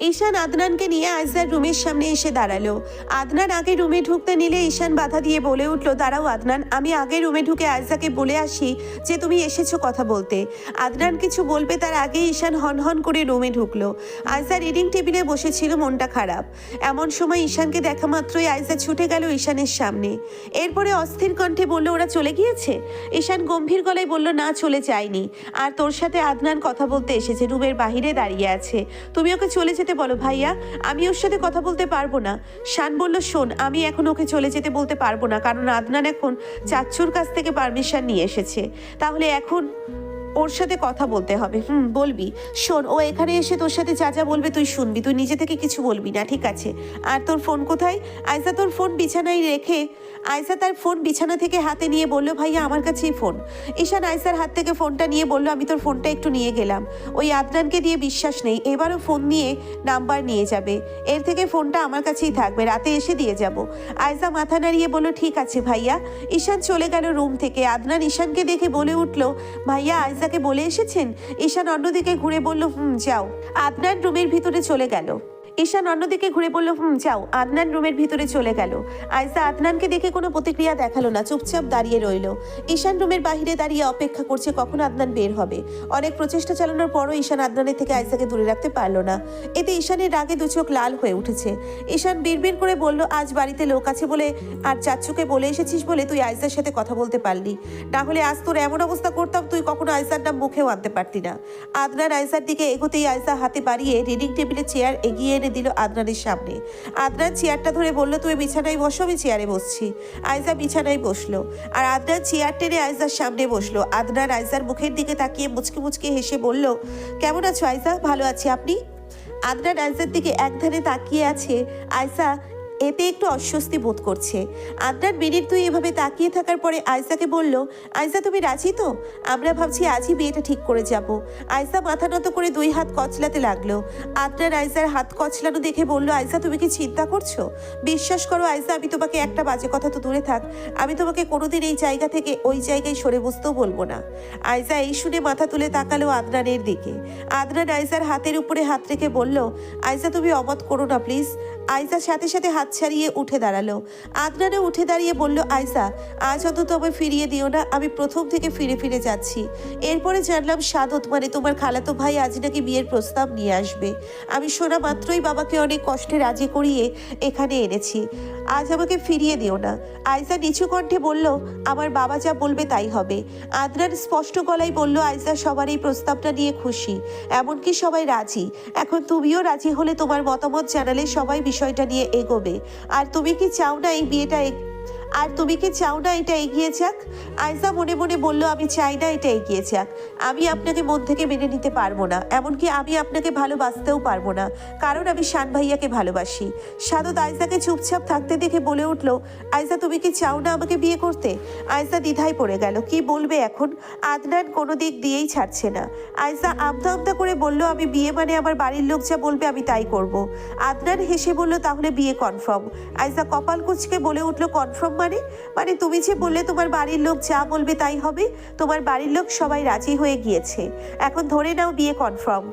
ঈশান আদনানকে নিয়ে আইজার রুমের সামনে এসে দাঁড়াল। আদনান আগে রুমে ঢুকতে নিলে ঈশান বাধা দিয়ে বলে উঠল, দাঁড়াও আদনান, আমি আগে রুমে ঢুকে আইজাকে বলে আসি যে তুমি এসেছ কথা বলতে। আদনান কিছু বলবে তার আগে ঈশান হনহন করে রুমে ঢুকলো। আইজা রিডিং টেবিলে বসেছিল মনটা খারাপ। এমন সময় ঈশানকে দেখা মাত্রই আইজা ছুটে গেল ঈশানের সামনে। এরপরে অস্থির কণ্ঠে বলল, ওরা চলে গিয়েছে? ঈশান গম্ভীর গলায় বলল, না, চলে যায়নি। আর তোর সাথে আদনান কথা বলতে এসেছে, রুমের বাহিরে দাঁড়িয়ে আছে। তুমি ওকে চলে যেতে বলো ভাইয়া, আমি ওর সাথে কথা বলতে পারব না। শান বলল, শোন, আমি এখন ওকে চলে যেতে বলতে পারব না, কারণ আদনান এখন চাচ্চুর কাছ থেকে পারমিশন নিয়ে এসেছে। তাহলে এখন ওর সাথে কথা বলতে হবে। হুম, বলবি। শোন, ও এখানে এসে তোর সাথে যা যা বলবে তুই শুনবি। তুই নিজে থেকে কিছু বলবি না, ঠিক আছে? আর তোর ফোন কোথায়? আয়সা তোর ফোন বিছানায় রেখে, আয়সা তার ফোন বিছানা থেকে হাতে নিয়ে বলল, ভাইয়া, আমার কাছেই ফোন। ঈশান আয়সার হাত থেকে ফোনটা নিয়ে বলল, আমি তোর ফোনটা একটু নিয়ে গেলাম। ওই আদনানকে দিয়ে বিশ্বাস নেই। এবারও ফোন নিয়ে নাম্বার নিয়ে যাবে। এর থেকে ফোনটা আমার কাছেই থাকবে, রাতে এসে দিয়ে যাব। আয়সা মাথা নাড়িয়ে বলল, ঠিক আছে ভাইয়া। ঈশান চলে গেল রুম থেকে। আদনান ঈশানকে দেখে বলে উঠল, ভাইয়া আয়সাকে বলে এসেছেন? ঈশান অন্যদিকে ঘুরে বলল হুম যাও। আপনার রুমের ভিতরে চলে গেল। ঈশান অন্যদিকে ঘুরে বলল, হুম, যাও। আদনান রুমের ভিতরে চলে গেল। আয়সা আদনানকে দেখে কোনো প্রতিক্রিয়া দেখাল না, চুপচাপ দাঁড়িয়ে রইল। ঈশান রুমের বাইরে দাঁড়িয়ে অপেক্ষা করছে কখন আদনান বের হবে। অনেক প্রচেষ্টা চালানোর পরও ঈশান আদনানের থেকে আয়সাকে দূরে রাখতে পারল না। এতে ঈশানের রাগে দু চোখ লাল হয়ে উঠেছে। ঈশান বিড়বিড় করে বলল, আজ বাড়িতে লোক আছে বলে আর চাচ্চুকে বলে এসেছিস বলে তুই আয়সার সাথে কথা বলতে পারলি। না হলে আজ তোর এমন অবস্থা করতাম, তুই কখনো আয়সার নাম মুখেও আনতে পারতি না। আদনান আয়সার দিকে এগোতেই আয়সা হাতে বাড়িয়ে রিডিং টেবিলে চেয়ার এগিয়ে এনে দিল আদনানের সামনে। আদনান চেয়ারটা ধরে বলল, তুমি বিছানায় বসো, আমি চেয়ারে বসছি। আয়জা বিছানায় বসল। আর আদনান চেয়ার টেনে আয়জার সামনে বসল। আদনান আয়জার মুখের দিকে তাকিয়ে মুচকে মুচকে হেসে বলল, কেমন আছো আয়জা ভালো আছি আপনি? আদনান আয়জার দিকে এক ধারে তাকিয়ে আছে। আয়সা এতে একটু অস্বস্তি বোধ করছে। আদনান মিনিট দুই এভাবে তাকিয়ে থাকার পরে আয়সাকে বলল আয়সা তুমি রাজি তো? আমরা ভাবছি আজই বিয়েটা ঠিক করে যাব। আয়সা মাথা নত করে দুই হাত কচলাতে লাগল। আদনান আয়সার হাত কচলানো দেখে বলল আয়সা তুমি কি চিন্তা করছ? বিশ্বাস করো আয়সা আমি তোমাকে একটা বাজে কথা তো দূরে থাক। আমি তোমাকে কোনোদিন এই জায়গা থেকে ওই জায়গায় সরে বসতেও বলব না। আয়সা এই শুনে মাথা তুলে তাকালো আদনানের দিকে। আদনান আয়সার হাতের উপরে হাত রেখে বলল আয়সা তুমি অমত করো না, প্লিজ। আয়সা সাথে সাথে হাত ছাড়িয়ে উঠে দাঁড়াল। আদনানে উঠে দাঁড়িয়ে বলল আয়সা আজ অন্তত আমায় ফিরিয়ে দিও না, আমি প্রথম থেকে ফিরে ফিরে যাচ্ছি। এরপরে জানলাম সাদত মানে তোমার খালাতো ভাই আজ নাকি বিয়ের প্রস্তাব নিয়ে আসবে। আমি শোনা মাত্রই বাবাকে অনেক কষ্টে রাজি করিয়ে এখানে এনেছি। আজ আমাকে ফিরিয়ে দিও না। আয়সা নিচু কণ্ঠে বলল, আমার বাবা যা বলবে তাই হবে। আদনান স্পষ্ট গলায় বলল আয়সা সবার এই প্রস্তাবটা নিয়ে খুশি। এমনকি সবাই রাজি। এখন তুমিও রাজি হলে তোমার মতামত জানালে সবাই বিষয়টা নিয়ে এগোবে। আর তুমি কি চাও না এই বিয়েটা আর তুমি কি চাও না এটা এগিয়ে যাক? আয়সা মনে মনে বলল, আমি চাই না এটা এগিয়ে যাক। আমি আপনাকে মন থেকে মেনে নিতে পারব না। এমনকি আমি আপনাকে ভালোবাসতেও পারব না। কারণ আমি শান ভাইয়াকে ভালোবাসি। সাদত আয়সাকে চুপচাপ থাকতে দেখে বলে উঠল আয়সা তুমি কি চাও না আমাকে বিয়ে করতে? আয়সা দ্বিধায় পড়ে গেল, কি বলবে এখন? আদনান কোনো দিক দিয়েই ছাড়ছে না। আয়সা আমতা আমতা করে বলল, আমি বিয়ে মানে আমার বাড়ির লোক যা বলবে আমি তাই করব। আদনান হেসে বলল, তাহলে বিয়ে কনফার্ম। আয়সা কপাল কুচকে বলে উঠল, কনফার্ম মানে? মানে তুমি যে বললে তোমার বাড়ির লোক যা বলবে তাই হবে, তোমার বাড়ির লোক সবাই রাজি হয়ে গিয়েছে। এখন ধরে নাও বিয়ে কনফার্ম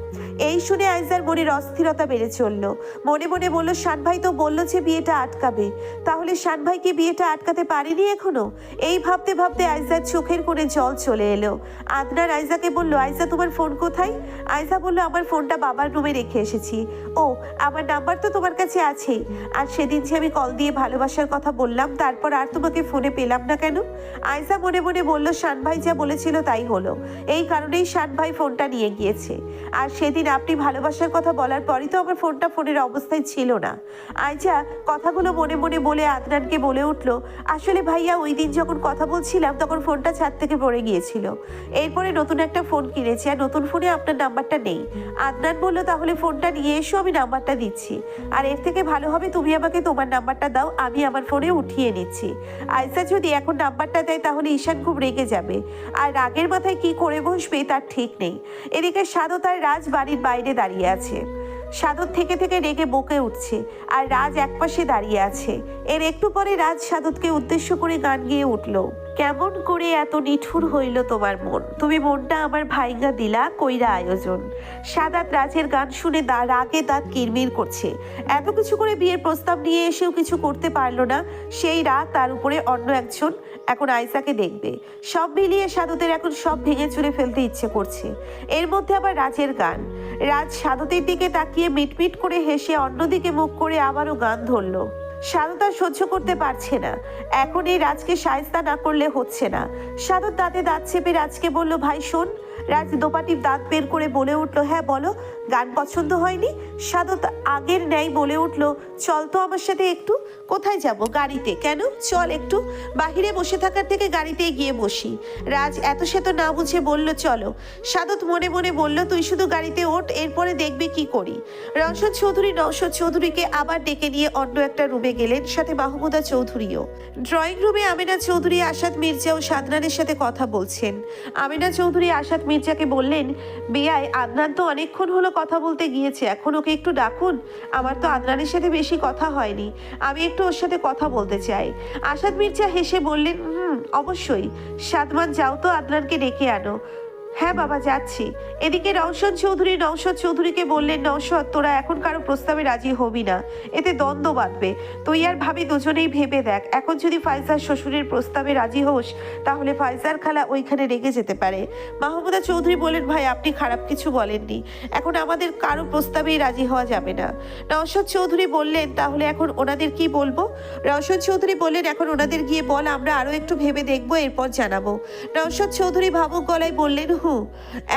এই শুনে আইজার মনের অস্থিরতা বেড়ে চলল। মনে মনে বলল, শান ভাই তো বলল যে বিয়েটা আটকাবে। তাহলে শান ভাই কি বিয়েটা আটকাতে পারেনি এখনও? এই ভাবতে ভাবতে আইজার চোখের কোণে জল চলে এলো। আদনার আইজাকে বলল, আইজা, তোমার ফোন কোথায়? আইজা বলল, আমার ফোনটা বাবার রুমে রেখে এসেছি। ও, আমার নাম্বার তো তোমার কাছে আছেই আর সেদিন যে আমি কল দিয়ে ভালোবাসার কথা বললাম, তারপর আর তোমাকে ফোনে পেলাম না কেন? আয়সা মনে মনে বলল, শান ভাই যা বলেছিল তাই হলো। এই কারণেই শান ভাই ফোনটা নিয়ে গিয়েছে। আর সেদিন আপনি ভালোবাসার কথা বলার পরই তো আমার ফোনটা ফোনের অবস্থায় ছিল না। আয়জা কথাগুলো মনে মনে বলে আদনানকে বলে উঠল, আসলে ভাইয়া, ওই দিন যখন কথা বলছিলাম তখন ফোনটা ছাদ থেকে পড়ে গিয়েছিল। এরপরে নতুন একটা ফোন কিনেছি আর নতুন ফোনে আপনার নাম্বারটা নেই। আদনান বলল, তাহলে ফোনটা নিয়ে এসো, আমি নাম্বারটা দিচ্ছি। আর এর থেকে ভালো হবে তুমি আমাকে তোমার নাম্বারটা দাও, আমি আমার ফোনে উঠিয়ে নিচ্ছি। আয়সা যদি এখন নাম্বারটা দেয় তাহলে ঈশান খুব রেগে যাবে। আর রাগের মাথায় কি করে বসবে তার ঠিক নেই। এদিকে সাধু তার রাজ বাড়ির বাইরে দাঁড়িয়ে আছে। সাধুর থেকে থেকে রেগে বকে উঠছে আর রাজ একপাশে দাঁড়িয়ে আছে। এর একটু পরে রাজ সাধুকে উদ্দেশ্য করে গান গিয়ে উঠল। কেমন করে এত নিঠুর হইল তোমার মন? তুমি মনটা আমার ভাইঙ্গা দিলা, কইরা আয়োজন। সাদাত রাজের গান শুনে দা রাগে দাঁত কিরমির করছে। এত কিছু করে বিয়ের প্রস্তাব নিয়ে এসেও কিছু করতে পারল না। সেই রাগ তার উপরে অন্য একজন এখন আইসাকে দেখবে। সব মিলিয়ে সাধুদের এখন সব ভেঙে চুরে ফেলতে ইচ্ছে করছে। এর মধ্যে আবার রাজের গান। রাজ সাধুদের দিকে তাকিয়ে মিটমিট করে হেসে অন্যদিকে মুখ করে আবারও গান ধরলো। সাধু সহ্য করতে পারছে না। এখন এই রাজকে সায়স্তা না করলে হচ্ছে না। সাধুর দাঁতে দাঁত চেপে রাজকে বলল, ভাই, শোন। রাজ দোপাটির দাঁত বের করে বলে উঠল হ্যাঁ বলো। গান পছন্দ হয়নি। সাদত আগের ন্যায় বলে উঠল, চল তো আমার সাথে একটু। কোথায় যাব? গাড়িতে। কেন? চল একটু। বাহিরে বসে থাকার থেকে গাড়িতে গিয়ে বসি। রাজ এত সে তো না বুঝে বলল, চলো। সাদত মনে মনে বলল, তুই শুধু গাড়িতে ওঠ, এরপরে দেখবি কি করি। রওশন চৌধুরী নওশদ চৌধুরীকে আবার ডেকে নিয়ে অন্য একটা রুমে গেলেন, সাথে মাহমুদা চৌধুরীও। ড্রয়িং রুমে আমিনা চৌধুরী আসাদ মির্জা ও সাদনানের সাথে কথা বলছেন। আমিনা চৌধুরী আসাদ মির্জাকে বললেন, বেয়াই, আদনান তো অনেকক্ষণ হলো কথা বলতে গিয়েছে, এখন ওকে একটু ডাকুন। আমার তো আদনানের সাথে বেশি কথা হয়নি, আমি একটু ওর সাথে কথা বলতে চাই। আসাদ মির্জা হেসে বললেন হুম অবশ্যই। সাদমান, যাও তো আদনানকে ডেকে আনো। হ্যাঁ বাবা, যাচ্ছি। এদিকে নওশদ চৌধুরী নওশদ চৌধুরীকে বললেন নওশদ তোরা এখন কারও প্রস্তাবে রাজি হবি না। এতে দ্বন্দ্ব বাঁধবে। তুই আর ভাবি দুজনেই ভেবে দেখ। এখন যদি ফাইজার শ্বশুরের প্রস্তাবে রাজি হোস, তাহলে ফাইজার খালা ওইখানে রেগে যেতে পারে। মাহমুদা চৌধুরী বলেন ভাই, আপনি খারাপ কিছু বলেননি। এখন আমাদের কারও প্রস্তাবেই রাজি হওয়া যাবে না। নওশদ চৌধুরী বললেন, তাহলে এখন ওনাদের কি বলব? রওশদ চৌধুরী বললেন, এখন ওনাদের গিয়ে বল, আমরা আরও একটু ভেবে দেখব, এরপর জানাব। নওশদ চৌধুরী ভাবুক গলায় বললেন হু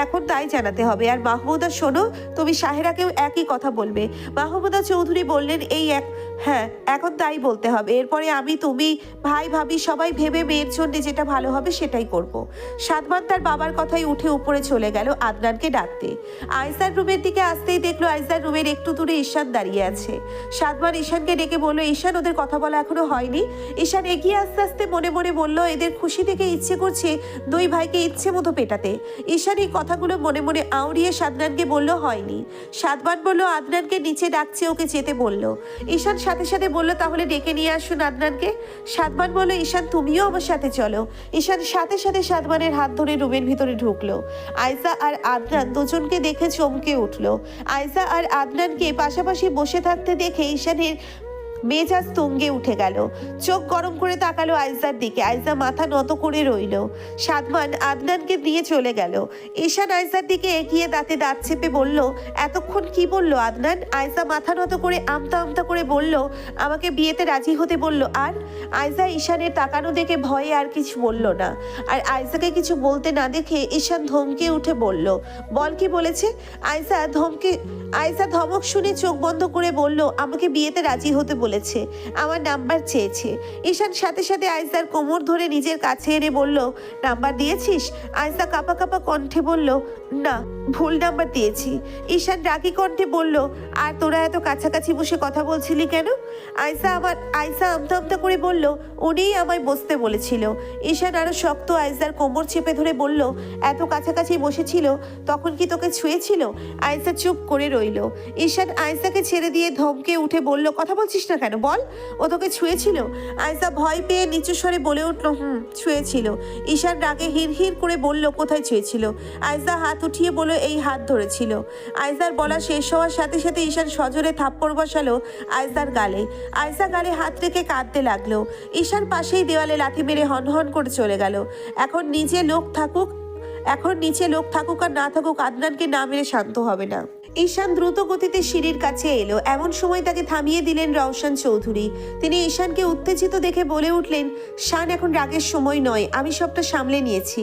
এখন তাই জানাতে হবে। আর মাহমুদা শোনো, তুমি সাহেরাকেও একই কথা বলবে। মাহমুদা চৌধুরী বললেন, এই এক হ্যাঁ এখন তাই বলতে হবে। এরপরে আমি, তুমি, ভাই, ভাবি সবাই ভেবে মেয়ের জন্য যেটা ভালো হবে সেটাই করব। সাদমান তার বাবার কথাই উঠে উপরে চলে গেল আদনানকে ডাকতে। আইসার রুমের দিকে আসতেই দেখল আইসার রুমের একটু দূরে ঈশান দাঁড়িয়ে আছে। সাদমান ঈশানকে ডেকে বলল, ঈশান, ওদের কথা বলা এখনও হয়নি? ঈশান এগিয়ে আস্তে আস্তে মনে মনে বলল, এদের খুশি থেকে ইচ্ছে করছে দুই ভাইকে ইচ্ছে মতো পেটাতে। ঈশান এই কথাগুলো মনে মনে আউড়িয়ে সাদনানকে বলল, হয়নি। সাদমান বলল, আদনানকে নিচে ডাকছে, ওকে যেতে বলল। ঈশান সাথে সাথে বলল, তাহলে ডেকে নিয়ে আসুন আদনানকে। সাদমান বলল, ঈশান, তুমিও আমার সাথে চলো। ঈশান সাথে সাথে সাদমানের হাত ধরে রুমের ভিতরে ঢুকলো। আয়সা আর আদনান দুজনকে দেখে চমকে উঠল। আয়সা আর আদনানকে পাশাপাশি বসে থাকতে দেখে ঈশানের মেজাজ তুঙ্গে উঠে গেল। চোখ গরম করে তাকালো আইজার দিকে। আইজা মাথা নত করে রইল। সাদমান আদনানকে দিয়ে চলে গেল। ঈশান আইজার দিকে এগিয়ে দাঁতে দাঁত চেপে বলল, এতক্ষণ কি বলল আদনান? আইজা মাথা নত করে আমতা আমতা করে বলল, আমাকে বিয়েতে রাজি হতে বলল আর? আইজা ঈশানের তাকানো দেখে ভয়ে আর কিছু বলল না। আর আইজাকে কিছু বলতে না দেখে ঈশান ধমকে উঠে বলল, বল কি বলেছে? আইজা ধমকে আইজা ধমক শুনে চোখ বন্ধ করে বলল, আমাকে বিয়েতে রাজি হতে বলেছে। আমার নাম্বার চেয়েছে। ঈশান সাথে সাথে আয়সার কোমর ধরে নিজের কাছে এনে বলল, নাম্বার দিয়েছিস? আয়সা কাপা কাপা কণ্ঠে বলল না, ভুল নাম্বার দিয়েছি। ঈশান রাগি কণ্ঠে বলল, আর তোরা এত কাছাকাছি বসে কথা বলছিলি কেন? আইসা আমার আইসা আমতা আমতা করে বলল, উনিই আমায় বসতে বলেছিল। ঈশান আরও শক্ত আইসার কোমর চেপে ধরে বলল, এত কাছাকাছি বসেছিল, তখন কি তোকে ছুঁয়েছিল? আইসা চুপ করে রইল। ঈশান আইসাকে ছেড়ে দিয়ে ধমকে উঠে বলল, কথা বলছিস না কেন, বল, ও তোকে ছুঁয়েছিল? আইসা ভয় পেয়ে নিচু স্বরে বলে উঠল, হুম, ছুঁয়েছিল। ঈশান রাগে হির হির করে বলল, কোথায় ছুঁয়েছিল? আইসা হাত উঠিয়ে বলে এই হাত ধরেছিল। আয়সার বলা শেষ হওয়ার সাথে সাথে ঈশান সজোরে থাপ্পড় বসালো আয়সার গালে। আয়সা গালে হাত রেখে কাঁদতে লাগল। ঈশান পাশেই দেওয়ালে লাথি মেরে হনহন করে চলে গেল। এখন নিজে লোক থাকুক, এখন নিচে লোক থাকুক আর না থাকুক, আদনানকে না মেরে শান্ত হবে না। ঈশান দ্রুত গতিতে সিঁড়ির কাছে এলো। এমন সময় তাকে থামিয়ে দিলেন রওশন চৌধুরী। তিনি ঈশানকে উত্তেজিত দেখে বলে উঠলেন, শান, এখন রাগের সময় নয়, আমি সবটা সামলে নিয়েছি।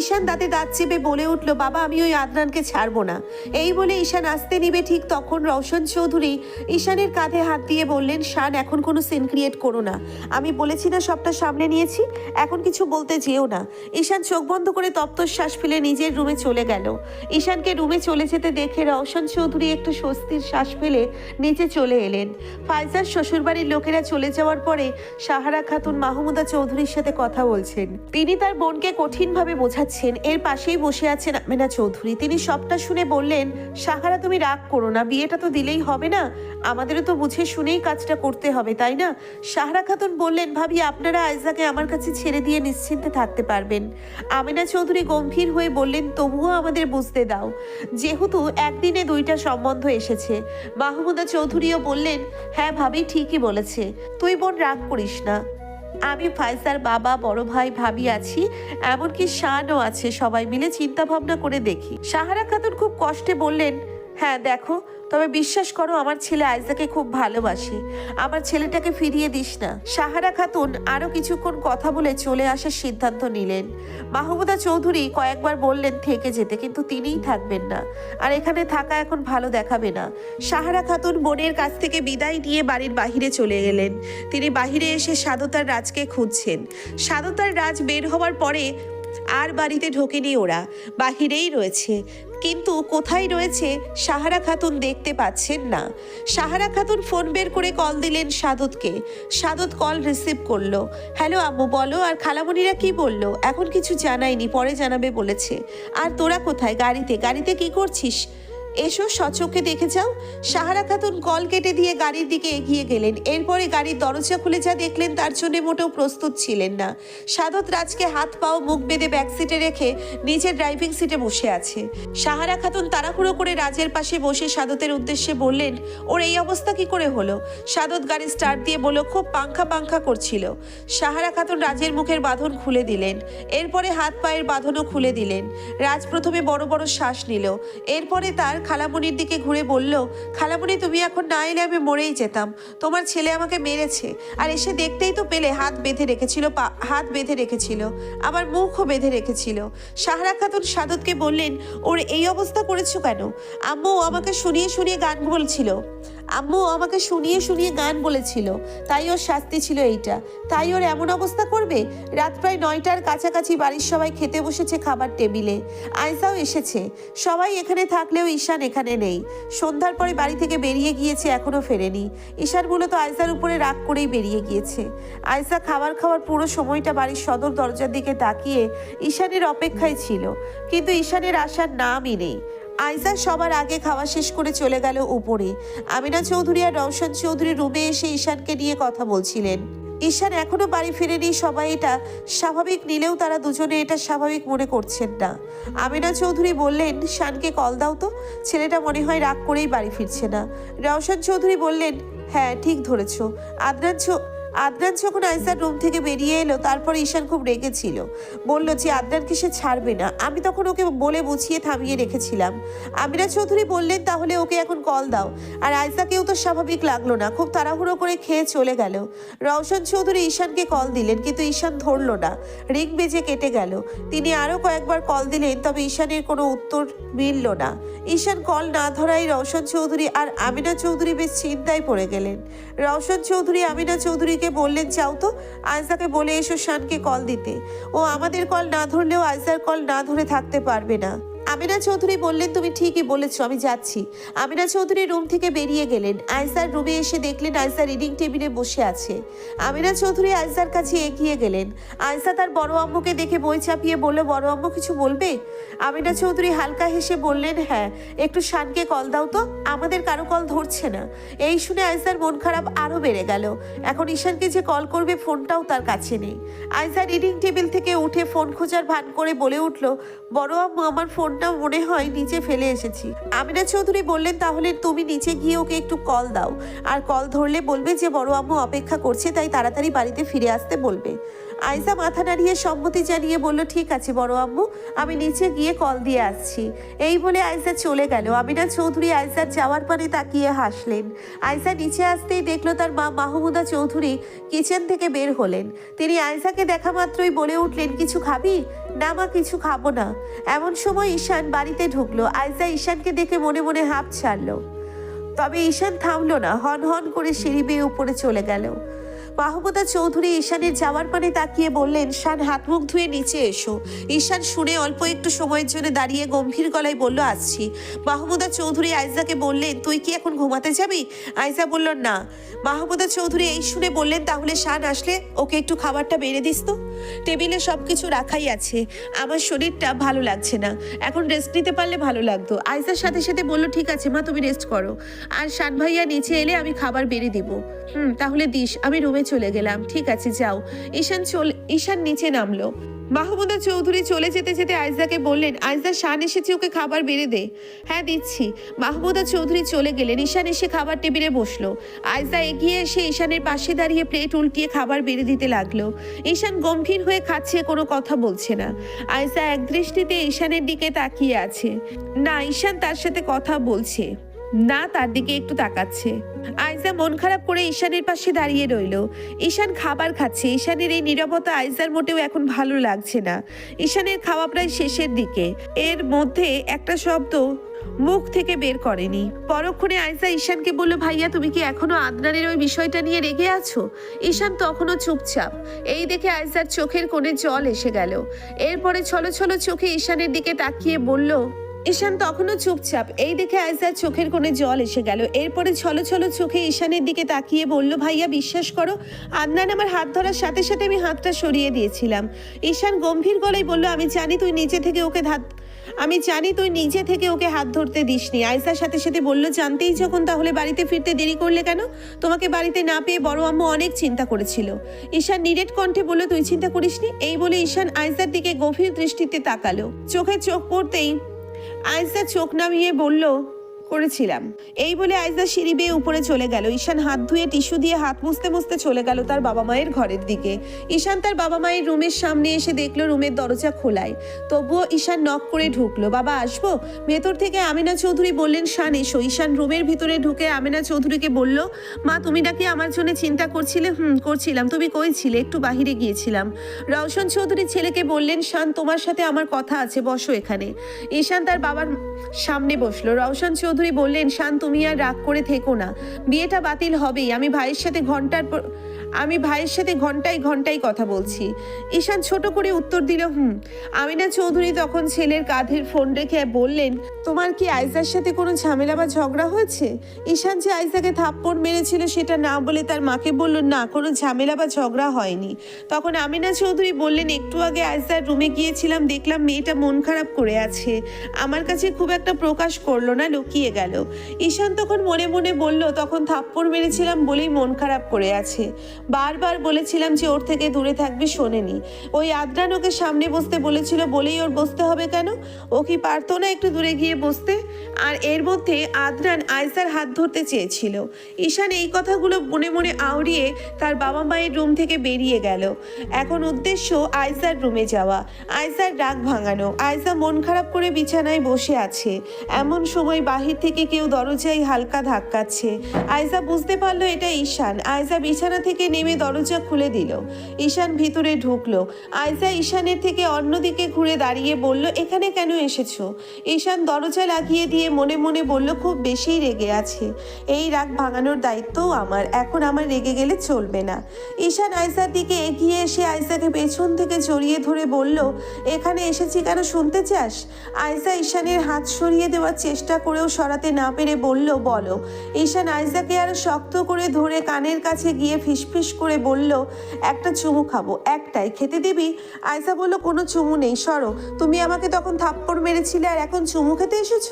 ঈশান দাঁতে দাঁত চেপে বলে উঠল, বাবা, আমি ওই আদনানকে ছাড়বো না। এই বলে ঈশান আসতে নিবে ঠিক তখন রওশন চৌধুরী ঈশানের কাঁধে হাত দিয়ে বললেন, শান, এখন কোনো সিন ক্রিয়েট করো না। আমি বলেছি না সবটা সামলে নিয়েছি, এখন কিছু বলতে যেও না। ঈশান চোখ বন্ধ করে তপ্ত শ্বাস ফেলে নিজের রুমে চলে গেল। ঈশানকে রুমে চলে যেতে দেখে রওশন চৌধুরী একটু স্বস্তির শ্বাস ফেলে নিচে চলে এলেন। ফাইজার শ্বশুরবাড়ির লোকেরা চলে যাওয়ার পরে সাহারা খাতুন মাহমুদা চৌধুরীর সাথে কথা বলছেন। তিনি তার বোনকে কঠিনভাবে বোঝাচ্ছেন, এর পাশেই বসে আছেন আমেনা চৌধুরী। তিনি সবটা শুনে বললেন, সাহারা, তুমি রাগ করো না, বিয়েটা তো দিলেই হবে না। আমাদেরও তো বুঝে শুনেই কাজটা করতে হবে, তাই না? সাহারা খাতুন বললেন, ভাবি, আপনারা আয়জাকে আমার কাছে ছেড়ে দিয়ে নিশ্চিন্তে থাকতে পারবেন। আমিনা চৌধুরী গম্ভীর হয়ে বললেন, তবুও আমাদের বুঝতে দাও। যেহেতু একদিনে দুইটা সম্বন্ধ এসেছে। মাহমুদা চৌধুরীও বললেন হ্যাঁ ভাবি, ঠিকই বলেছে। তুই বোন রাগ করিস না। আমি ফায়সার বাবা, বড় ভাই, ভাবি আছি, এমনকি শানও আছে। সবাই মিলে চিন্তা ভাবনা করে দেখি। সাহারা খাতুন খুব কষ্টে বললেন হ্যাঁ দেখো তবে বিশ্বাস করো, আমার ছেলে আইজাকে খুব ভালোবাসি। আমার ছেলেটাকে ফিরিয়ে দিস না। সাহারা খাতুন আরও কিছুক্ষণ কথা বলে চলে আসার সিদ্ধান্ত নিলেন। মাহমুদা চৌধুরী কয়েকবার বললেন, থেকে যেতে। কিন্তু তিনিই থাকবেন না। আর এখানে থাকা এখন ভালো দেখাবে না। সাহারা খাতুন বোনের কাছ থেকে বিদায় নিয়ে বাড়ির বাহিরে চলে গেলেন। তিনি বাহিরে এসে সাধতার রাজকে খুঁজছেন। সাধতার রাজ বের হওয়ার পরে আর বাড়িতে ঢোকেনি ওরা। বাহিরেই রয়েছে। কিন্তু কোথায় রয়েছে সাহারা খাতুন দেখতে পাচ্ছেন না। সাহারা খাতুন ফোন বের করে কল দিলেন সাদতকে। সাদত কল রিসিভ করল। হ্যালো আম্মু, বলো, আর খালামণিরা কি বলল? এখন কিছু জানায়নি, পরে জানাবে বলেছে। আর তোরা কোথায়? গাড়িতে? গাড়িতে কি করছিস? এসো সচক্ষে দেখে যাও। সাহারা খাতুন কল কেটে দিয়ে গাড়ির দিকে এগিয়ে গেলেন। এরপরে গাড়ির দরজা খুলে যা দেখলেন তার জন্য মোটেও প্রস্তুত ছিলেন না। সাদত রাজকে হাত পাও মুখ বেঁধে ব্যাক সিটে রেখে নিজের ড্রাইভিং সিটে বসে আছে। সাহারা খাতুন তাড়াহুড়ো করে রাজের পাশে বসে সাদতের উদ্দেশ্যে বললেন, ওর এই অবস্থা কি করে হলো? সাদত গাড়ি স্টার্ট দিয়ে বলল, খুব পাংখা পাংখা করছিল। সাহারা খাতুন রাজের মুখের বাঁধন খুলে দিলেন। এরপরে হাত পায়ের বাঁধনও খুলে দিলেন। রাজ প্রথমে বড় বড় শ্বাস নিল। এরপরে তার খালামণির দিকে ঘুরে বলল খালামণি তুমি এখন না এলে আমি মরেই যেতাম। তোমার ছেলে আমাকে মেরেছে। আর এসে দেখতেই তো পেলে হাত বেঁধে রেখেছিল, পা- হাত বেঁধে রেখেছিল আমার মুখও বেঁধে রেখেছিল। সাহারা খাতুন সাদতকে বললেন, ওর এই অবস্থা করেছ কেন? আম্মু আমাকে শুনিয়ে শুনিয়ে গান বলছিল। আম্মু আমাকে শুনিয়ে শুনিয়ে গান বলেছিল। তাই ওর শাস্তি ছিল এইটা। তাই ওর এমন অবস্থা করবে? রাত প্রায় নয়টার কাছাকাছি বাড়ির সবাই খেতে বসেছে খাবার টেবিলে। আয়সাও এসেছে। সবাই এখানে থাকলেও ঈশান এখানে নেই। সন্ধ্যার পরে বাড়ি থেকে বেরিয়ে গিয়েছে এখনও ফেরেনি। ঈশান মূলত আয়সার উপরে রাগ করেই বেরিয়ে গিয়েছে। আয়সা খাবার খাওয়ার পুরো সময়টা বাড়ির সদর দরজার দিকে তাকিয়ে ঈশানের অপেক্ষায় ছিল। কিন্তু ঈশানের আসার নামই নেই। আইজা সবার আগে খাওয়া শেষ করে চলে গেল উপরে। আমিনা চৌধুরী আর রওশন চৌধুরী রুমে এসে ঈশানকে নিয়ে কথা বলছিলেন। ঈশান এখনও বাড়ি ফিরেনি, সবাই এটা স্বাভাবিক নিলেও তারা দুজনে এটা স্বাভাবিক মনে করছেন না। আমিনা চৌধুরী বললেন, শানকে কল দাও তো, ছেলেটা মনে হয় রাগ করেই বাড়ি ফিরছে না। রওশন চৌধুরী বললেন হ্যাঁ ঠিক ধরেছ। আদনান চৌ- আদনান যখন আইসার রুম থেকে বেরিয়ে এলো, তারপর ঈশান খুব রেগেছিল বলল যে, আদনানকে সে ছাড়বে না। আমি তখন ওকে বলে বুঝিয়ে থামিয়ে রেখেছিলাম। আমিরা চৌধুরী বললেন, তাহলে ওকে এখন কল দাও। আর আইসাকেও তো স্বাভাবিক লাগল না, খুব তাড়াহুড়ো করে খেয়ে চলে গেল। রওশন চৌধুরী ঈশানকে কল দিলেন, কিন্তু ঈশান ধরলো না। রিং বেজে কেটে গেল। তিনি আরও কয়েকবার কল দিলেন, তবে ঈশানের কোনো উত্তর মিলল না। ঈশান কল না ধরাই রওশন চৌধুরী আর আমিনা চৌধুরী বেশ চিন্তায় পড়ে গেলেন। রওশন চৌধুরী, আমিনা চৌধুরীকে বললেন, চাও তো আয়সাকে বলে এসো শানকে কল দিতে। ও আমাদের কল না ধরলেও আয়সার কল না ধরে থাকতে পারবে না। আমিনা চৌধুরী বললেন, তুমি ঠিকই বলেছ, আমি যাচ্ছি। আমিনা চৌধুরী রুম থেকে বেরিয়ে গেলেন। আয়সার রুমে এসে দেখলেন আয়সা রিডিং টেবিলে বসে আছে। আমিনা চৌধুরী আয়সার কাছে এগিয়ে গেলেন। আয়সা তার বড় আম্মুকে দেখে বই চাপিয়ে বলল, বড় আম্মু, কিছু বলবে? আমিনা চৌধুরী হালকা হেসে বললেন হ্যাঁ একটু শানকে কল দাও তো, আমাদের কারও কল ধরছে না। এই শুনে আয়সার মন খারাপ আরও বেড়ে গেল। এখন ঈশানকে যে কল করবে, ফোনটাও তার কাছে নেই। আয়সা রিডিং টেবিল থেকে উঠে ফোন খোঁজার ভান করে বলে উঠল, বড় আম্মু, আমার ফোনটা মনে হয় নিচে ফেলে এসেছি। আমিনা চৌধুরী বললেন, তাহলে তুমি নিচে গিয়ে ওকে একটু কল দাও। আর কল ধরলে বলবে যে, বড় আম্মু অপেক্ষা করছে, তাই তাড়াতাড়ি বাড়িতে ফিরে আসতে বলবে। আয়সা মাথা নাড়িয়ে সম্মতি জানিয়ে বলল, ঠিক আছে বড় আম্মু, আমি নিচে গিয়ে কল দিয়ে আসছি। এই বলে আয়সা চলে গেল। আমিনা চৌধুরী আয়সার যাওয়ার পরে তাকিয়ে হাসলেন। আয়সা নিচে আসতেই দেখল তার মা মাহমুদা চৌধুরী কিচেন থেকে বের হলেন। তিনি আয়সাকে দেখা মাত্রই বলে উঠলেন, কিছু খাবি? না মা, কিছু খাব না। এমন সময় ঈশান বাড়িতে ঢুকলো। আয়সা ঈশানকে দেখে মনে মনে হাঁপ ছাড়লো। তবে ঈশান থামলো না হন হন করে সিঁড়ি বেয়ে উপরে চলে গেল। মাহমুদা চৌধুরী ঈশানের যাওয়ার পানে তাকিয়ে বললেন শান হাত মুখ ধুয়ে নিচে এসো। ঈশান শুনে অল্প একটু সময়ের জন্য দাঁড়িয়ে গম্ভীর গলায় বলল, আসছি। মাহমুদা চৌধুরী আইজাকে বললেন, তুই কি এখন ঘুমাতে যাবি? আইজা বলল, না। মাহমুদা চৌধুরী এই শুনে বললেন, তাহলে শান আসলে ওকে একটু খাবারটা বেড়ে দিস তো? টেবিলে সব কিছু রাখাই আছে। আমার শরীরটা ভালো লাগছে না। এখন রেস্ট নিতে পারলে ভালো লাগতো। আইজার সাথে সাথে বলল, ঠিক আছে, মা, তুমি রেস্ট করো। আর শান ভাইয়া নিচে এলে আমি খাবার বেড়ে দিব। হুম, তাহলে দিস। আমি রুমে চলে গেলাম। ঠিক আছে, যাও। ঈশান চলে ঈশান নিচে নামলো। মাহমুদা চৌধুরী চলে যেতে যেতে আইজাকে বললেন, আইজা, শান এসেছে, ওকে খাবার বেড়ে দে। হ্যাঁ দিচ্ছি। মাহমুদা চৌধুরী চলে গেলেন। ঈশান এসে খাবার টেবিলে বসল। আইজা এগিয়ে এসে ঈশানের পাশে দাঁড়িয়ে প্লেট উল্টিয়ে খাবার বেড়ে দিতে লাগল। ঈশান গম্ভীর হয়ে খাচ্ছে, কোনো কথা বলছে না। আইজা একদৃষ্টিতে ঈশানের দিকে তাকিয়ে আছে। না, ঈশান তার সাথে কথা বলছে। না, তার দিকে একটু তাকাচ্ছে। আইজা মন খারাপ করে ঈশানের পাশে দাঁড়িয়ে রইল। ঈশান খাবার খাচ্ছে। ঈশানের এই নীরবতা আইজার মোটেও এখন ভালো লাগছে না। ঈশানের খাওয়া প্রায় শেষের দিকে। এর মধ্যে একটা শব্দ মুখ থেকে বের করেনি। পরক্ষণে আইজা ঈশানকে বলল, ভাইয়া, তুমি কি এখনও আদনানের ওই বিষয়টা নিয়ে রেগে আছো? ঈশান তখনও চুপচাপ। এই দেখে আইজার চোখের কোণে জল এসে গেল। এরপরে ছলো ছলো চোখে ঈশানের দিকে তাকিয়ে বলল ঈশান তখনও চুপচাপ। এই দেখে আইজার চোখের কোণে জল এসে গেল। এরপরে ছলো ছলো চোখে ঈশানের দিকে তাকিয়ে বলল, ভাইয়া, বিশ্বাস করো, আদনান আমার হাত ধরার সাথে সাথে আমি হাতটা সরিয়ে দিয়েছিলাম। ঈশান গম্ভীর গলায় বলল, আমি জানি তুই নিজে থেকে ওকে ধাত, আমি জানি তুই নিজে থেকে ওকে হাত ধরতে দিসনি। আইসার সাথে সাথে বলল, জানতেই যখন তাহলে বাড়িতে ফিরতে দেরি করলে কেন? তোমাকে বাড়িতে না পেয়ে বড় আম্মু অনেক চিন্তা করেছিল। ঈশান নিরেট কণ্ঠে বলল, তুই চিন্তা করিসনি? এই বলে ঈশান আইসার দিকে গভীর দৃষ্টিতে তাকালো। চোখে চোখ পড়তেই আইসা চোখ নামিয়ে বলল করেছিলাম। এই বলে আইজা সিঁড়ি বেয়ে উপরে চলে গেল। ঈশান হাত ধুয়ে টিস্যু দিয়ে হাত মুছতে মুছতে চলে গেল তার বাবা মায়ের ঘরের দিকে। ঈশান তার বাবা মায়ের রুমের সামনে এসে দেখল রুমের দরজা খোলায় তবুও ঈশান নক করে ঢুকলো, বাবা, আসব? ভেতর থেকে আমিনা চৌধুরী বললেন, শান এসো। ঈশান রুমের ভিতরে ঢুকে আমিনা চৌধুরীকে বলল, মা, তুমি নাকি আমার জন্য চিন্তা করছিলে? হুম, করছিলাম। তুমি কই ছিলে? একটু বাহিরে গিয়েছিলাম। রওশন চৌধুরী ছেলেকে বললেন, শান, তোমার সাথে আমার কথা আছে, বসো এখানে। ঈশান তার বাবার সামনে বসল। রওশন চৌধুরী বললেন, শান, তুমি আর রাগ করে থেকো না। বিয়েটা বাতিল হবেই। আমি ভাইয়ের সাথে ঘণ্টার পর আমি ভাইয়ের সাথে ঘন্টায় ঘন্টায় কথা বলছি। ঈশান ছোট করে উত্তর দিল, হুম, আমিনা চৌধুরী তখন ছেলের কাঁধের ফোন রেখে বললেন, তোমার কি আইজার সাথে কোনো ঝামেলা বা ঝগড়া হয়েছে? ঈশান যে আইজাকে থাপ্পড় মেরেছিল সেটা না বলে তার মাকে বলল, না, কোনো ঝামেলা বা ঝগড়া হয়নি। তখন আমিনা চৌধুরী বললেন, একটু আগে আইজার রুমে গিয়েছিলাম, দেখলাম মেয়েটা মন খারাপ করে আছে। আমার কাছে খুব একটা প্রকাশ করল না, লুকিয়ে গেল। ঈশান তখন মনে মনে বলল, তখন থাপ্পড় মেরেছিলাম বলেই মন খারাপ করে আছে। বারবার বলেছিলাম যে ওর থেকে দূরে থাকবি শোনেনি। ওই আদ্রান ওকে সামনে বসতে বলেছিল, বলেই ওর বসতে হবে কেন? ও কি পারতো না একটু দূরে গিয়ে বসতে? আর এর মধ্যে আদ্রান আয়সার হাত ধরতে চেয়েছিল। ঈশান এই কথাগুলো মনে মনে আওড়িয়ে তার বাবা মায়ের রুম থেকে বেরিয়ে গেল। এখন উদ্দেশ্য আয়সার রুমে যাওয়া। আয়সার রাগ ভাঙানো। আয়সা মন খারাপ করে বিছানায় বসে আছে। এমন সময় বাহির থেকে কেউ দরজায় হালকা ধাক্কাচ্ছে। আয়সা বুঝতে পারল এটা ঈশান। আয়সা বিছানা থেকে নেমে দরজা খুলে দিল। ঈশান ভিতরে ঢুকলো। আয়সা ঈশানের থেকে অন্যদিকে ঘুরে দাঁড়িয়ে বলল, এখানে কেন এসেছ? ঈশান দরজা লাগিয়ে দিয়ে মনে মনে বলল, খুব বেশিই রেগে আছে। এই রাগ ভাঙানোর দায়িত্বও আমার। এখন আমার রেগে গেলে চলবে না। ঈশান আয়সার দিকে এগিয়ে এসে আয়সাকে পেছন থেকে জড়িয়ে ধরে বলল, এখানে এসেছি কেন শুনতে চাস? আয়সা ঈশানের হাত সরিয়ে দেওয়ার চেষ্টা করেও সরাতে না পেরে বলল, বলো। ঈশান আয়সাকে আরও শক্ত করে ধরে কানের কাছে গিয়ে ফিসফিস করে বলল, একটা চুমু খাব, একটাই। খেতে দিবি? আয়সা বলল, কোনো চুমু নেই, সরো। তুমি আমাকে তখন থাপ্পড় মেরেছিলে আর এখন চুমু খেতে এসেছ?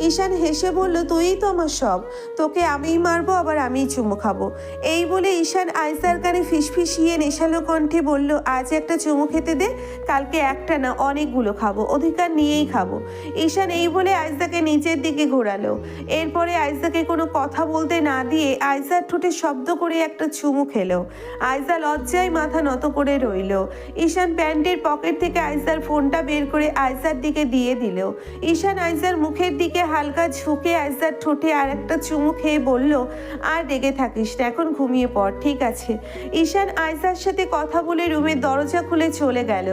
ঈশান হেসে বলল, তুই তো আমার সব। তোকে আমিই মারবো, আবার আমিই চুমু খাব। এই বলে ঈশান আয়সার কানে ফিসফিসিয়ে নেশালো কণ্ঠে বলল, আজ একটা চুমু খেতে দে, কালকে একটা না, অনেকগুলো খাব, অধিকার নিয়েই খাব। ঈশান এই বলে আয়সাকে নিচের দিকে ঘোরালো। এরপরে আয়সাকে কোনো কথা বলতে না দিয়ে আয়সার ঠোঁটে শব্দ করে একটা চুমু খেলো। আয়সা লজ্জায় মাথা নত করে রইল। ঈশান প্যান্টের পকেট থেকে আয়সার ফোনটা বের করে আয়সার দিকে দিয়ে দিল। ঈশান আয়সার মুখের দিকে হালকা ঝুঁকে আয়সার ঠোঁটে আর একটা চুমু খেয়ে বলল, আর রেগে থাকিস না, এখন ঘুমিয়ে পড়, ঠিক আছে। ঈশান আয়সার সাথে কথা বলে রুমের দরজা খুলে চলে গেল।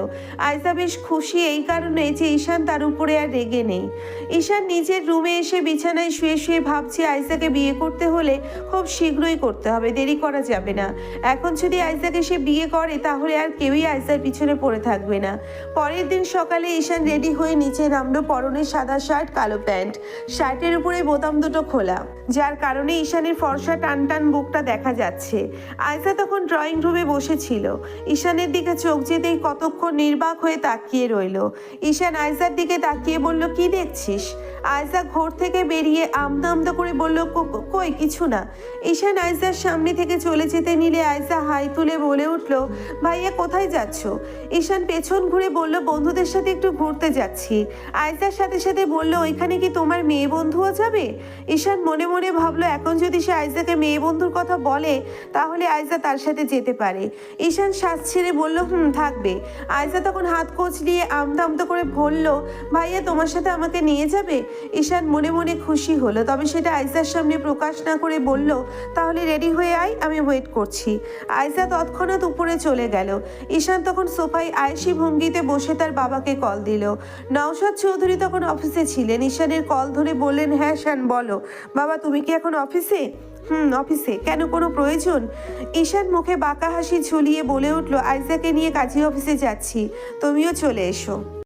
আয়সা বেশ খুশি এই কারণে যে ঈশান তার উপরে আর রেগে নেই। ঈশান নিজের রুমে এসে বিছানায় শুয়ে শুয়ে ভাবছি আইজাকে বিয়ে করতে হলে খুব শীঘ্রই করতে হবে, দেরি করা যাবে না। এখন যদি আইজাকে সে বিয়ে করে, তাহলে আর কেউই আইজার পিছনে পড়ে থাকবে না। পরের দিন সকালে ঈশান রেডি হয়ে নিচে নামলো পরনে সাদা শার্ট, কালো প্যান্ট। শার্টের উপরে বোতাম দুটো খোলা, যার কারণে ঈশানের ফর্সা টান টান বুকটা দেখা যাচ্ছে। আয়সা তখন ড্রয়িং রুমে বসেছিল। ঈশানের দিকে চোখ যেতেই কতক্ষণ নির্বাক হয়ে তাকিয়ে রইল। ঈশান আয়সার দিকে তাকিয়ে বলল, কি দেখছিস? আয়সা ঘর থেকে বেরিয়ে আমদা আমদা করে বলল, "কো- কো- কই? কিছু না। ঈশান আয়সার সামনে থেকে চলে যেতে নিলে আয়সা হাই তুলে বলে উঠল, ভাইয়া, কোথায় যাচ্ছ? ঈশান পেছন ঘুরে বলল, বন্ধুদের সাথে একটু ঘুরতে যাচ্ছি। আয়জার সাথে সাথে বলল, ওইখানে কি তোমার মেয়ে বন্ধুও যাবে? ঈশান মনে মনে ভাবলো, এখন যদি সে আয়জাকে মেয়ে বন্ধুর কথা বলে, তাহলে আয়জা তার সাথে যেতে পারে। ঈশান শ্বাস ছেড়ে বলল, হুম, থাকবে। আয়জা তখন হাত কচলিয়ে আমতা আমতা করে বলল, ভাইয়া, তোমার সাথে আমাকে নিয়ে যাবে? ঈশান মনে মনে খুশি হলো, তবে সেটা আয়সার সামনে প্রকাশ না করে বলল, তাহলে রেডি হয়ে আয়, আমি ওয়েট করছি। আয়সা তৎক্ষণাৎ উপরে চলে গেল। ঈশান তখন সোফায় আয়েসি ভঙ্গিতে বসে তার বাবাকে কল দিল। নওশাদ চৌধুরী তখন অফিসে ছিলেন। ঈশানের কল ধরে বললেন হ্যাঁ শান বলো। বাবা, তুমি কি এখন অফিসে? হুম, অফিসে। কেন, কোনো প্রয়োজন? ঈশান মুখে বাঁকা হাসি ঝুলিয়ে বলে উঠল আইজাকে নিয়ে কাজী অফিসে যাচ্ছি। তুমিও চলে এসো।